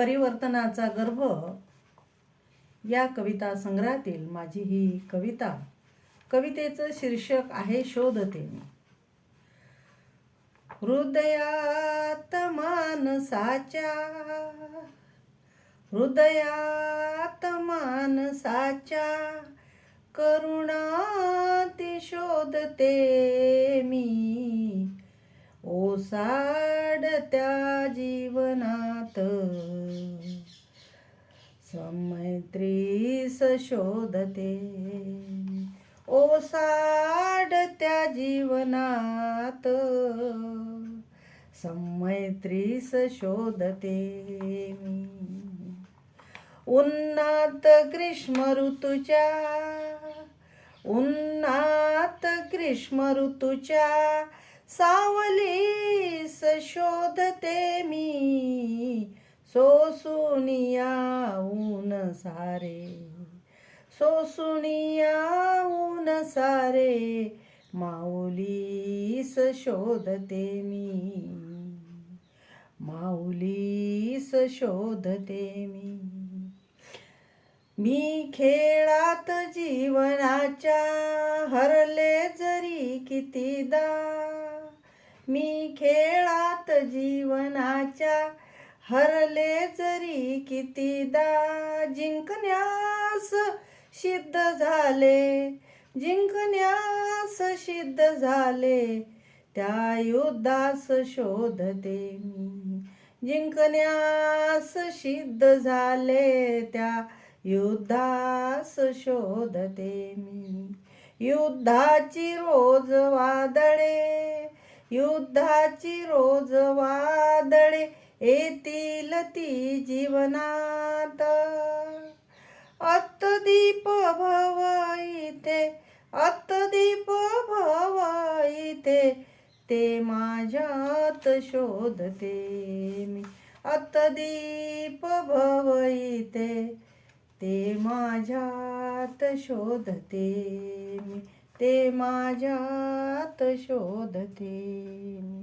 परिवर्तनाचा गर्भ या कविता संग्रहातील माझी ही कविता. कवितेचं शीर्षक आहे शोधते मी हृदयात मानसाच्या हृदयात मानसाच्या करुणाती शोधते मी. ओसाडत्या जीवनात समैत्री शोधते. ओसाडत्या जीवनात समैत्रीस शोधते मी. उन्नात ग्रीष्म ऋतूच्या उन्नात ग्रीष्म ऋतूच्या सावलीस शोधते मी. सोसुनिया ऊन सारे सोसुनिया ऊन सारे माऊलीस शोधते मी माऊलीस शोधते मी मी खेळात जीवनाच्या हरले जरी कितीदा मी खेळात जीवनाच्या हरले जरी कितीदा जिंकण्यास सिद्ध झाले जिंकण्यास सिद्ध झाले त्या युद्धास शोधते मी. जिंकण्यास सिद्ध झाले त्या युद्धास शोधते मी. युद्धाची रोज वादळे युद्धाची रोज वादळे येतील ती जीवनात. अत्तदीप भव इथे अत्तदीप भव इथे ते माझ्यात शोधते मी. अत्तदीप भव इथे ते माझ्यात शोधते मी. ते माझ्यात शोधते मी.